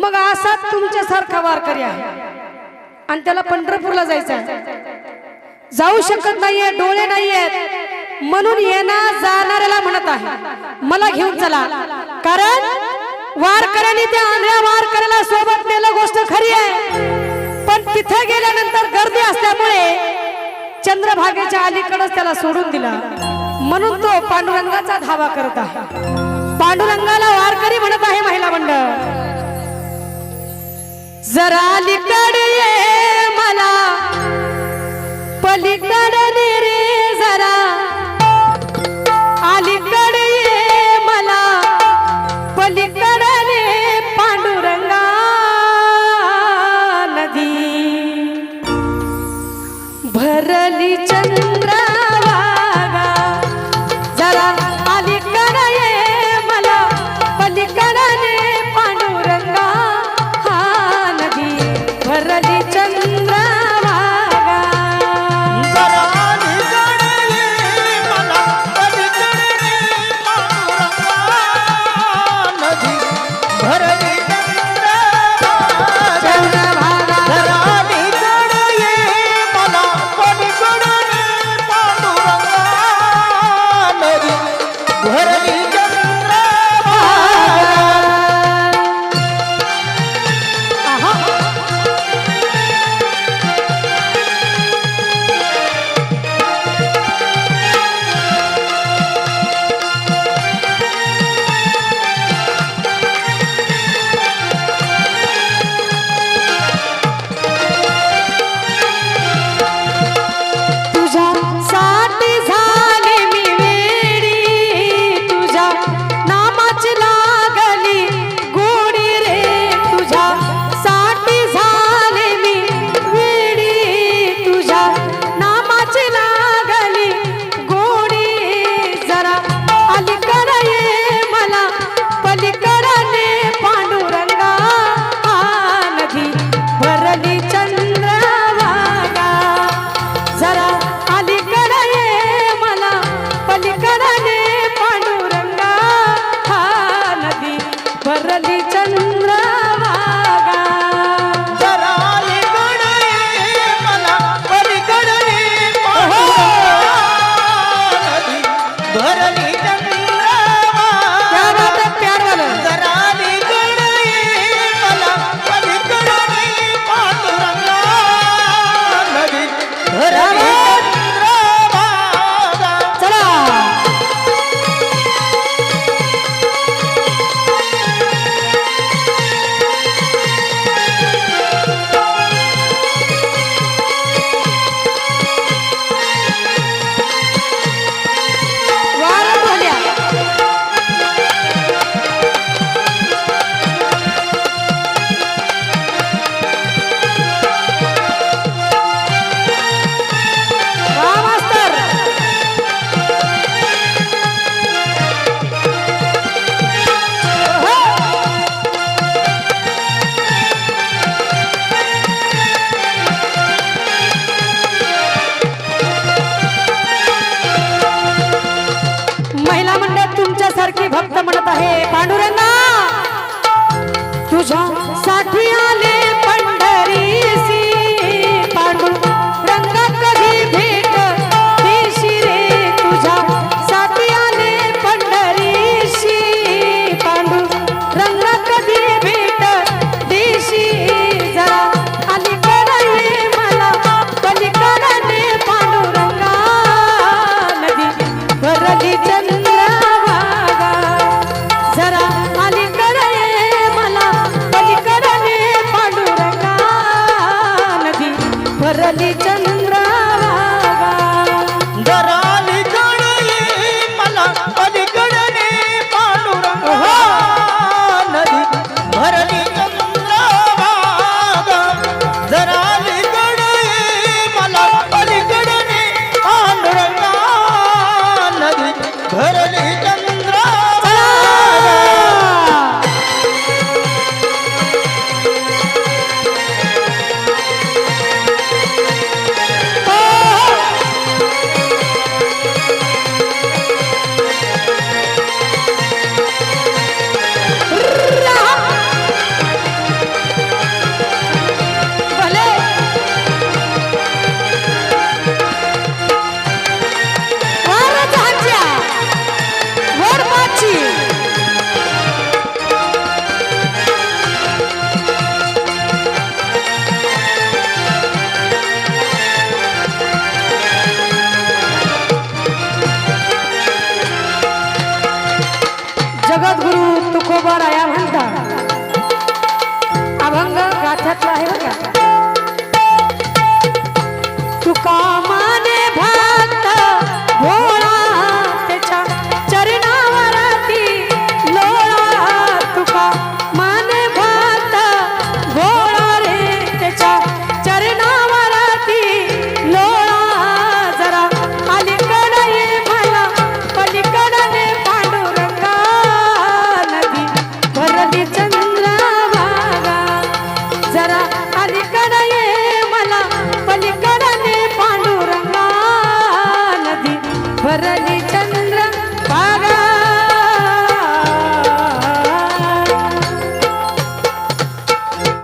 मग असाच तुमच्यासारखा वारकरी आहे. आणि त्याला पंढरपूरला जायचं आहे जाऊ शकत नाहीये डोळे नाहीयेत म्हणून येणार जाणाऱ्याला म्हणत आहे. मला घेऊन चला. कारण वारकऱ्याने त्या आंधळ्या वारकऱ्याला सोबत नेलं गोष्ट खरी आहे. पण तिथे गेल्यानंतर गर्दी असल्यामुळे चंद्रभागेच्या अलीकडच त्याला सोडून दिला. म्हणून तो पांडुरंगाचा धावा करत आहे. पांडुरंगाला वारकरी म्हणत आहे महिला मंडळ. जरा लिकडे मला. ಬರಲಿ ಚಂದ